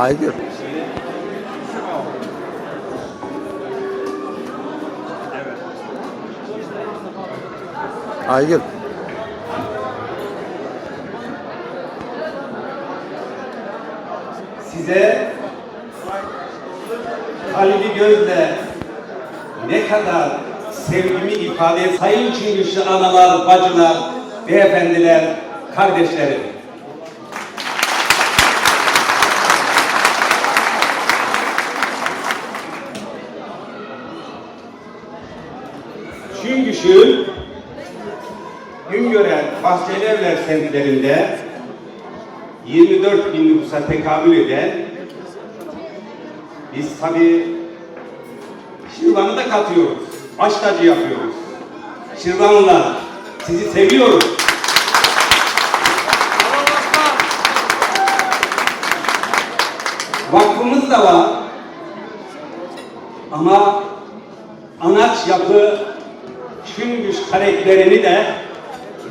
Aygül. Aygül. size kalbi gözle ne kadar sevgimi ifade. Sayın Çıngıçlı analar, bacılar, beyefendiler, kardeşlerim. Çıngıç'ın Güngören, Bahçeli Evler semtlerinde 24 bin nüfusa tekamül eden biz tabi Şirvan'ı da katıyoruz. Baş tacı yapıyoruz. Şirvanlılar sizi seviyoruz. Vakfımız da var. Ama anaç yapı Çüngüş karakterini de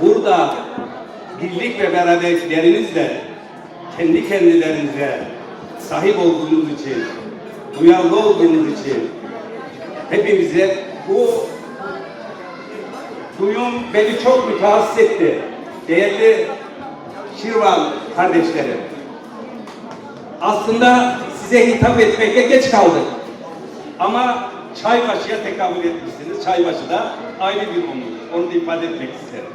burada birlik ve beraberliklerinizle kendi kendilerinize sahip olduğunuz için, duyarlı olduğunuz için hepimize bu duyum beni çok mütehassıs etti. Değerli Şirvan kardeşlerim. Aslında size hitap etmekte geç kaldık. Ama Çaybaşı'ya tekabül etmişsiniz. Çaybaşı da ayrı bir onurdur. Onu da ifade etmek isterim.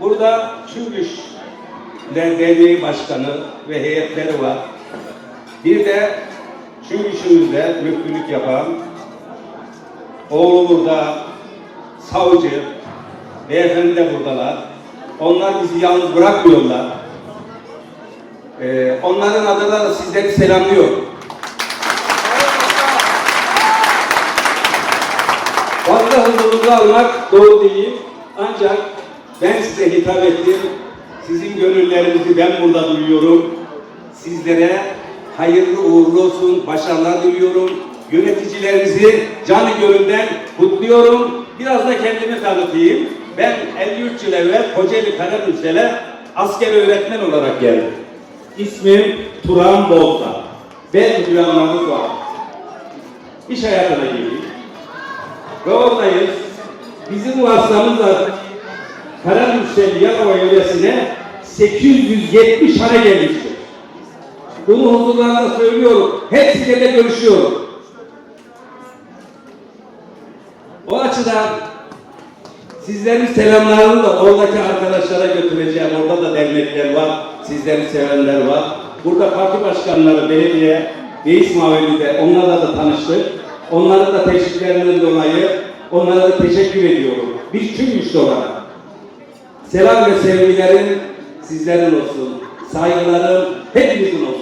Burada Çüngüş Derneği Başkanı ve heyetleri var. Bir de Çüngüş'ümüzde müftülük yapan oğlu burada savcı, beyefendi de buradalar. Onlar bizi yalnız bırakmıyorlar. Ee, onların adına da sizleri selamlıyorum. Fazla hızlılığı almak doğru değil. Ancak ben size hitap ettim. Sizin gönüllerinizi ben burada duyuyorum. Sizlere hayırlı uğurlu olsun, başarılar diliyorum. Yöneticilerinizi canı gönülden kutluyorum. Biraz da kendimi tanıtayım. Ben 53 yıl evvel Kocaeli Karadümsel'e asker öğretmen olarak geldim. İsmim Turan Bolta. Ben duyanlarınız var. İş hayatına girdik. Ve. Bizim vasıtamızla Karadümsel Yalova yöresine 870 hane gelmiştir. Bunu huzurlarında söylüyorum. Hepsiyle görüşüyorum. O açıdan sizlerin selamlarını da oradaki arkadaşlara götüreceğim. Orada da dernekler var. Sizleri sevenler var. Burada parti başkanları, belediye, reis mavili onlarla da tanıştık. Onlara da teşviklerinden dolayı onlara da teşekkür ediyorum. Bir güçlü olarak. Selam ve sevgilerim sizlerin olsun. Saygılarım hepinizin olsun.